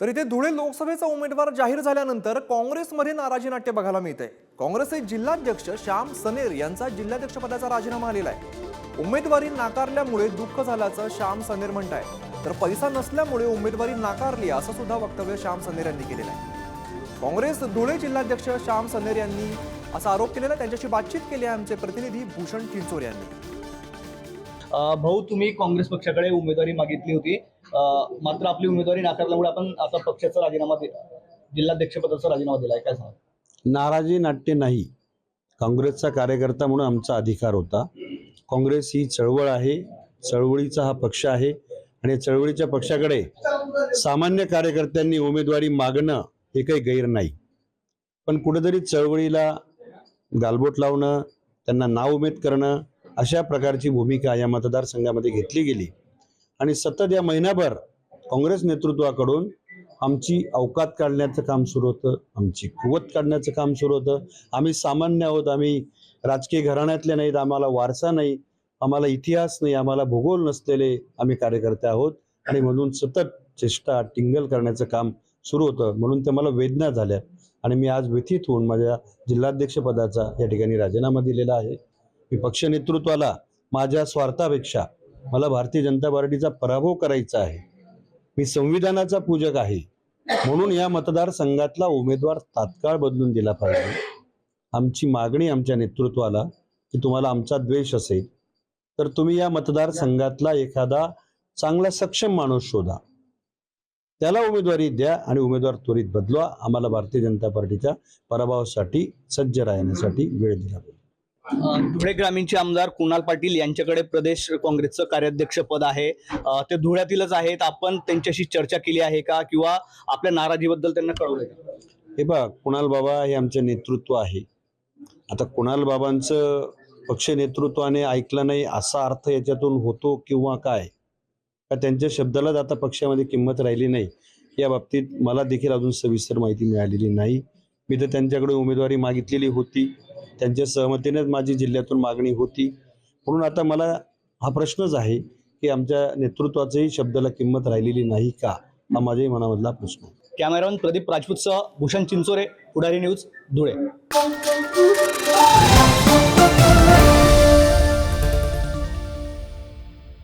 तर इथे धुळे लोकसभेचा उमेदवार जाहीर झाल्यानंतर काँग्रेसमध्ये नाराजी नाट्य बघायला मिळते काँग्रेसचे जिल्हाध्यक्ष श्याम सनेर यांचा जिल्हाध्यक्षपदाचा राजीनामा आलेला आहे. उमेदवारी नाकारल्यामुळे दुःख झाल्याचं श्याम सनेर म्हणत आहे तर पैसा नसल्यामुळे उमेदवारी नाकारली असं सुद्धा वक्तव्य श्याम सनेर यांनी केलेलं आहे. काँग्रेस धुळे जिल्हाध्यक्ष श्याम सनेर यांनी असा आरोप केलेला आहे. त्यांच्याशी बातचीत केली आहे आमचे प्रतिनिधी भूषण चिंचोर यांनी. भाऊ तुम्ही काँग्रेस पक्षाकडे उमेदवारी मागितली होती. मात्र आपली उमेदवारी नाकारल्यामुळे आपण आता पक्षाचा राजीनामा दिला जिल्हाध्यक्षपदाचा राजीनामा दिलाय. काय सांगा नाराजी नाट्य नाही. काँग्रेसचा कार्यकर्ता म्हणून आमचा अधिकार होता. काँग्रेस ही चळवळ आहे. चळवळीचा हा पक्ष आहे. आणि चळवळीच्या पक्षाकडे सामान्य कार्यकर्त्यांनी उमेदवारी मागणं हे काही गैर नाही. पण कुठेतरी चळवळीला गालबोट लावणं त्यांना नाउमेद करणं अशा प्रकारची भूमिका या मतदारसंघामध्ये घेतली गेली. आणि सतत या महिनाभर काँग्रेस नेतृत्वाकडून आमची अवकात काढण्याचं काम सुरू होतं आमची कुवत काढण्याचं काम सुरू होतं. आम्ही सामान्य आहोत आम्ही राजकीय घराण्यातले नाहीत आम्हाला वारसा नाही आम्हाला इतिहास नाही आम्हाला भूगोल नसलेले आम्ही कार्यकर्ते आहोत. आणि म्हणून सतत चेष्टा टिंगल करण्याचं काम सुरू होतं. म्हणून ते मला वेदना झाल्या. आणि मी आज व्यथित होऊन माझ्या जिल्हाध्यक्षपदाचा या ठिकाणी राजीनामा दिलेला आहे. मी पक्ष नेतृत्वाला माझ्या स्वार्थापेक्षा मला भारतीय जनता पार्टीचा पराभव करायचा आहे. मी संविधानाचा पूजक आहे. म्हणून या मतदारसंघातला उमेदवार तात्काळ बदलून दिला पाहिजे. आमची मागणी आमच्या नेतृत्वाला की तुम्हाला आमचा द्वेष असेल तर तुम्ही या मतदारसंघातला एखादा चांगला सक्षम माणूस शोधा. त्याला उमेदवारी द्या आणि उमेदवार त्वरित बदलवा. आम्हाला भारतीय जनता पार्टीच्या पराभवासाठी सज्ज राहण्यासाठी वेळ दिला पाहिजे. धुळे ग्रामीणचे आमदार कुणाल पाटील यांच्याकडे प्रदेश काँग्रेसचं कार्याध्यक्ष पद आहे ते धुळ्यातीलच आहेत. आपण त्यांच्याशी चर्चा केली आहे का? किंवा आपल्या नाराजीबद्दल त्यांना कळवलंय का? हे बघ कुणाल बाबा हे आमचे नेतृत्व आहे. आता कुणाल बाबांचं पक्ष नेतृत्वाने ऐकलं नाही असा अर्थ याच्यातून होतो किंवा काय? का त्यांच्या शब्दालाच आता पक्षामध्ये किंमत राहिली नाही? या बाबतीत मला देखील अजून सविस्तर माहिती मिळालेली नाही. मी तर त्यांच्याकडे उमेदवारी मागितलेली होती. त्यांच्या सहमतीनेच माझी जिल्ह्यातून मागणी होती. म्हणून आता मला हा प्रश्नच आहे की आमच्या नेतृत्वाचंही शब्दाला किंमत राहिलेली नाही का? हा माझ्याही मनामधला प्रश्न कॅमेरामन प्रदीप राजपूतसह भूषण चिंचोरे पुढारी न्यूज धुळे.